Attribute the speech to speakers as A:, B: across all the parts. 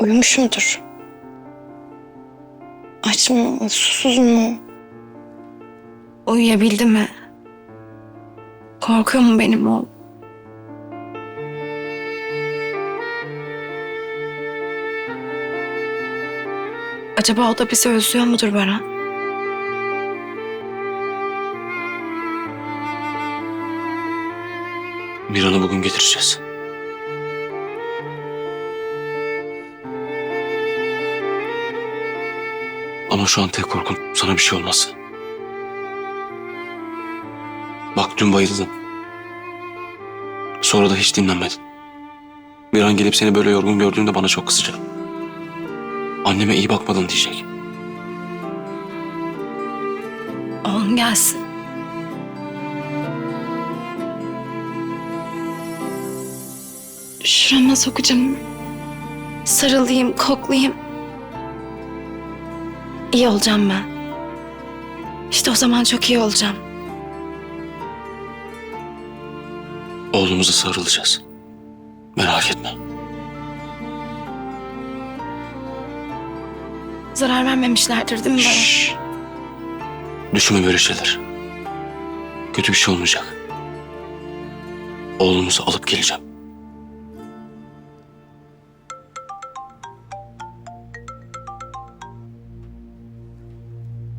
A: Uyumuş mudur? Aç mı? Susuz mu? Uyuyabildi mi? Korkuyor mu benim oğlum? Acaba o da bizi özlüyor mudur Baran?
B: Miran'ı bugün getireceğiz. Ama şu an tek korkum sana bir şey olması. Bak dün bayıldın. Sonra da hiç dinlenmedin. Miran gelip seni böyle yorgun gördüğünde bana çok kızacak. Anneme iyi bakmadın diyecek.
A: Oğlum gelsin. Şurama sokacağım. Sarılayım, koklayayım. İyi olacağım ben. İşte o zaman çok iyi olacağım.
B: Oğlumuza sarılacağız. Merak etme.
A: Zarar vermemişlerdir değil mi bana?
B: Şşş. Düşünme böyle şeyler. Kötü bir şey olmayacak. Oğlumuzu alıp geleceğim.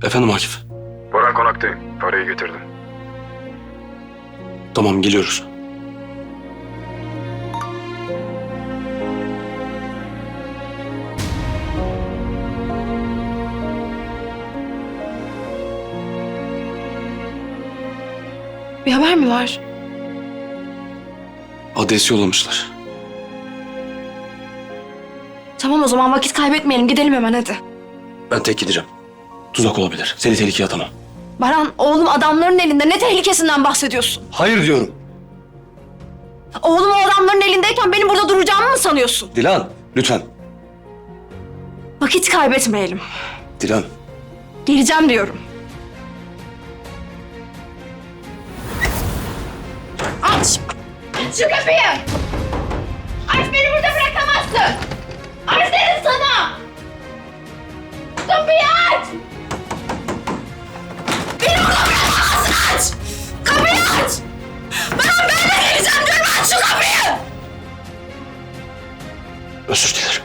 B: Efendim Akif.
C: Boran konaktayım. Parayı getirdim.
B: Tamam geliyoruz.
A: Bir haber mi var?
B: Adresi yollamışlar.
A: Tamam o zaman vakit kaybetmeyelim. Gidelim hemen hadi.
B: Ben tek gideceğim. Tuzak olabilir. Seni tehlikeye atamam.
A: Baran oğlum adamların elinde. Ne tehlikesinden bahsediyorsun?
B: Hayır diyorum.
A: Oğlum o adamların elindeyken benim burada duracağımı mı sanıyorsun?
B: Dilan lütfen.
A: Vakit kaybetmeyelim.
B: Dilan.
A: Geleceğim diyorum. Aç! Şu kapıyı! Aç beni burada bırakamazsın! Aç dedim sana! Kapıyı aç!
B: Özür dilerim.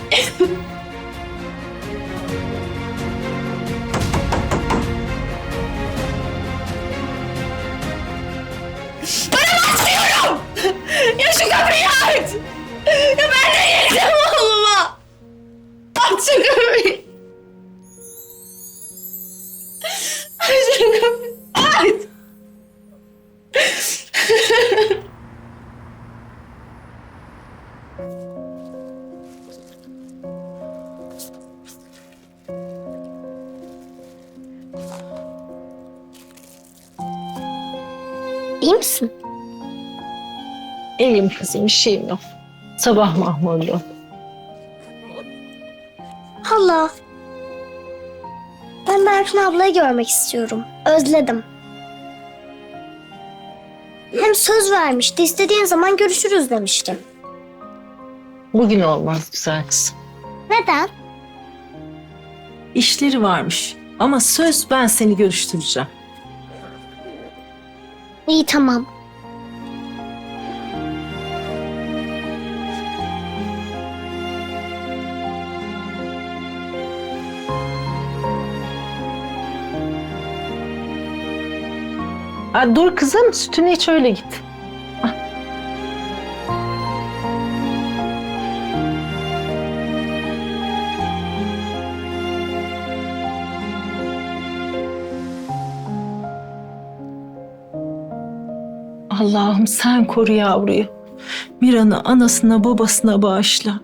D: İyi misin?
E: İyiyim kızım, bir şeyim yok. Sabah mahmurlu.
D: Hala. Ben Berfin ablayı görmek istiyorum. Özledim. Hem söz vermişti. istediğin zaman görüşürüz demişti.
E: Bugün olmaz güzel kızım.
D: Neden?
E: İşleri varmış. Ama söz ben seni görüştüreceğim.
D: İyi tamam.
E: Ha, dur kızım, sütünü iç öyle git. Allah'ım sen koru yavruyu. Miran'ı anasına babasına bağışla.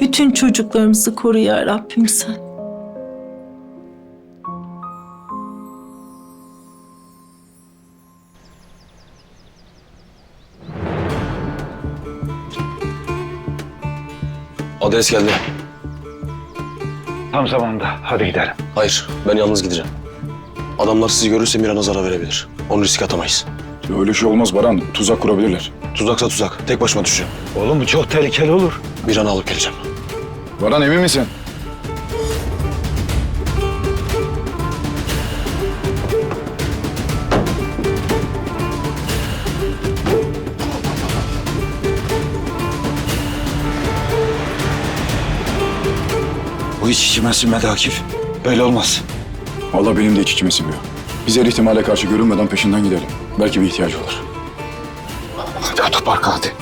E: Bütün çocuklarımızı koru ya Rabbim sen.
B: Adres geldi.
C: Tam zamanında. Hadi gidelim.
B: Hayır ben yalnız gideceğim. Adamlar sizi görürse Miran'a zarar verebilir. Onu riske atamayız.
C: Öyle şey olmaz Baran. Tuzak kurabilirler.
F: Tuzaksa tuzak. Tek başıma düşeceğim.
G: Oğlum bu çok tehlikeli olur.
F: Bir an alıp geleceğim.
C: Baran emin misin?
G: Bu hiç içime sinmedi Akif. Böyle olmaz.
C: Valla benim de iç içime sinmiyor. Biz her ihtimale karşı görünmeden peşinden gidelim. Belki bir ihtiyacı olur.
G: Hadi otoparka hadi.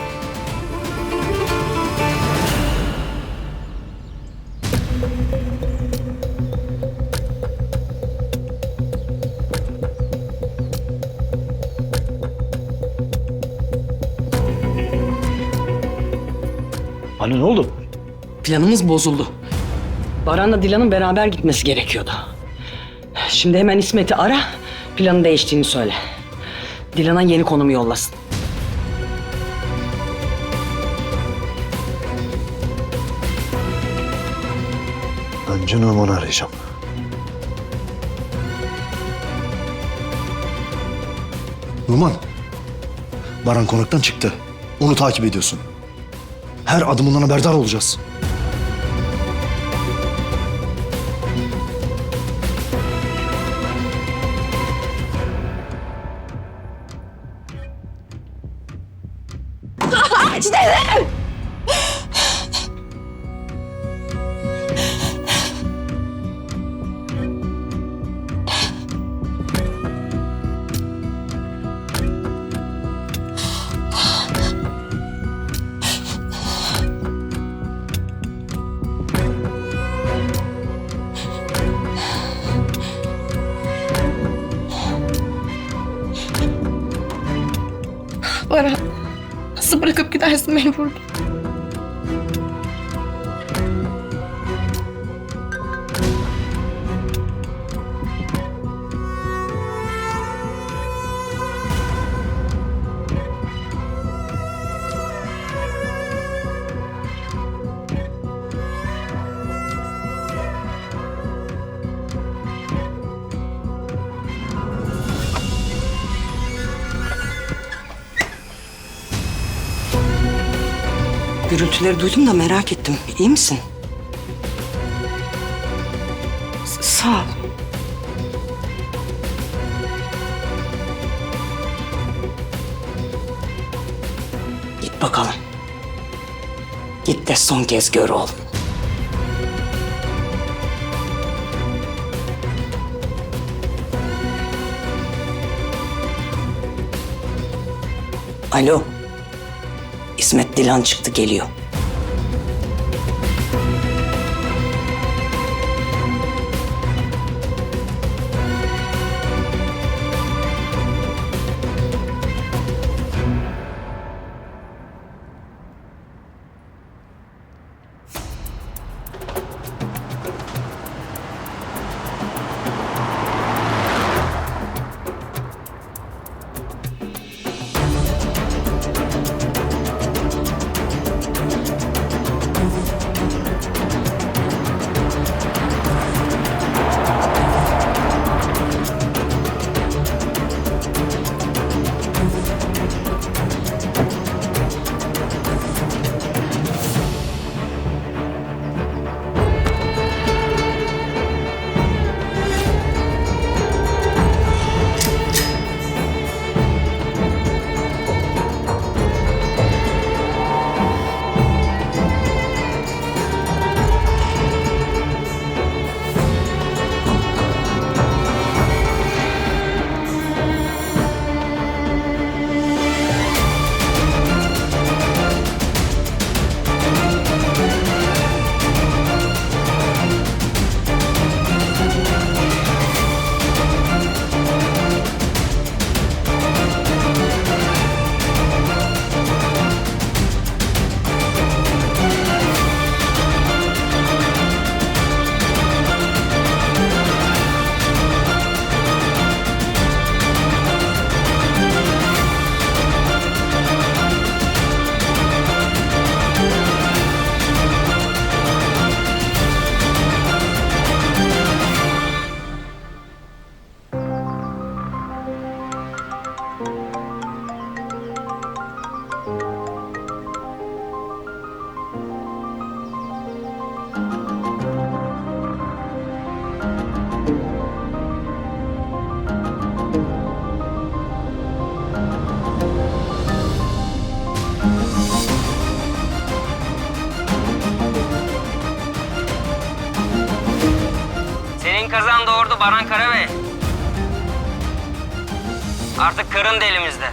G: Anne ne oldu?
H: Planımız bozuldu. Baran'la Dilan'ın beraber gitmesi gerekiyordu. Şimdi hemen İsmet'i ara, planın değiştiğini söyle. Dilan'a yeni konumu yollasın.
G: Önce Numan'ı arayacağım.
I: Numan, Baran konaktan çıktı. Onu takip ediyorsun. Her adımından haberdar olacağız.
A: Aç dedim. Gidersin beni burada?
H: Gürültüleri duydum da merak ettim. İyi misin? Sağ ol. Git bakalım. Git de son kez gör oğlum. Alo. İsmet Dilan çıktı geliyor.
J: Baran Karabey. Artık Kırım da elimizde.